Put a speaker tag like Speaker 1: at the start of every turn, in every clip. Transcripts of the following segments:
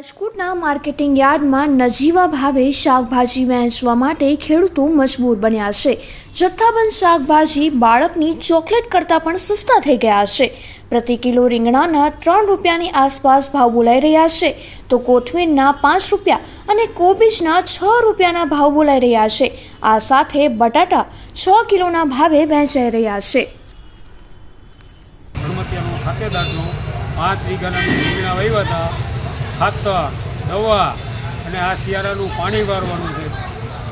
Speaker 1: રાજકોટના માર્કેટિંગ યાર્ડમાં નજીવા ભાવે શાકભાજી વહેંચવા માટે ખેડૂતો મજબૂર બન્યા છે. જથ્થાબંધ શાકભાજી બાળકની ચોકલેટ કરતાં પણ સસ્તા થઈ ગયા છે. પ્રતિ કિલો રીંગણાના ત્રણ રૂપિયાની આસપાસ ભાવ બોલાઈ રહ્યા છે. તો કોથમીરના પાંચ રૂપિયા અને કોબીજના છ રૂપિયાના ભાવ બોલાઈ રહ્યા છે. આ સાથે બટાટા છ કિલોના ભાવે વહેંચાઈ રહ્યા છે.
Speaker 2: પાંચ વીઘાના હતા ખાતર દવા અને આ શિયાળાનું પાણી વારવાનું છે.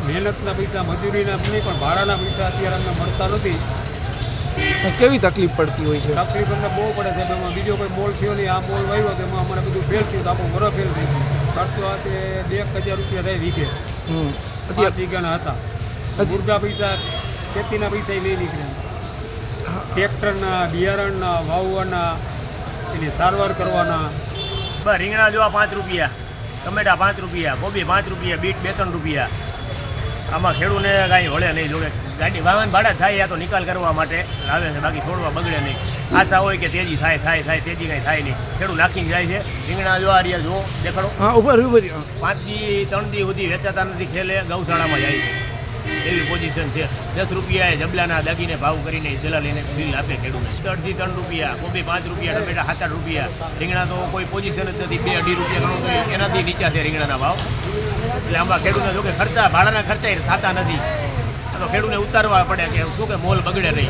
Speaker 2: મહેનતના પૈસા મજૂરીના નહીં પણ ભાડાના પૈસા અત્યારે અમને મળતા નથી.
Speaker 3: કેવી તકલીફ પડતી હોય છે?
Speaker 2: તકલીફ અમને બહુ પડે છે એમાં બીજો કોઈ મોલ થયો નહીં આ મોલ વાવ્યો તો એમાં અમારે બધું ફેલ થયું તો આપણું વરો ફેલ થઈ ગયું. ખર્ચો આ છે બે એક હજાર રૂપિયા થાય વીઘે. પાંચ વીઘાના હતા. મુર્ગા પૈસા ખેતીના પૈસા નહીં નીકળ્યા. ટ્રેક્ટરના બિયારણના વાવવાના એની સારવાર કરવાના.
Speaker 4: બસ રીંગણા જોવા પાંચ રૂપિયા ટમેટા પાંચ રૂપિયા કોબી પાંચ રૂપિયા બીટ બે ત્રણ રૂપિયા. આમાં ખેડૂને કાંઈ વળે નહીં જોડે ગાડી વાહન ભાડા થાય યા તો નિકાલ કરવા માટે આવે છે બાકી છોડવા બગડે નહીં. આશા હોય કે તેજી થાય થાય થાય તેજી કાંઈ થાય નહીં. ખેડૂત નાખીને જાય છે. રીંગણા જોવા રહ્યા જો દેખાડો.
Speaker 3: હા
Speaker 4: પાંચ દી ત્રણ દી સુધી વેચાતા નથી ખેલે ગૌશાળામાં જાય છે. એવી પોઝિશન છે. દસ રૂપિયાએ જબલાના દાગીને ભાવ કરીને દલાલીને બિલ આપે ખેડૂતને. ત્રણથી ત્રણ રૂપિયા કોબી પાંચ રૂપિયા, ટમેટા સાત આઠ રૂપિયા. રીંગણા તો કોઈ પોઝિશન જ નથી. બે અઢી રૂપિયા ગણો તો એનાથી નીચા છે રીંગણાના ભાવ. એટલે આમાં ખેડૂતને જો કે ખર્ચા, ભાડાના ખર્ચા એ થતા નથી. તો ખેડૂતને ઉતારવા પડે કે શું કે મોલ બગડે નહીં.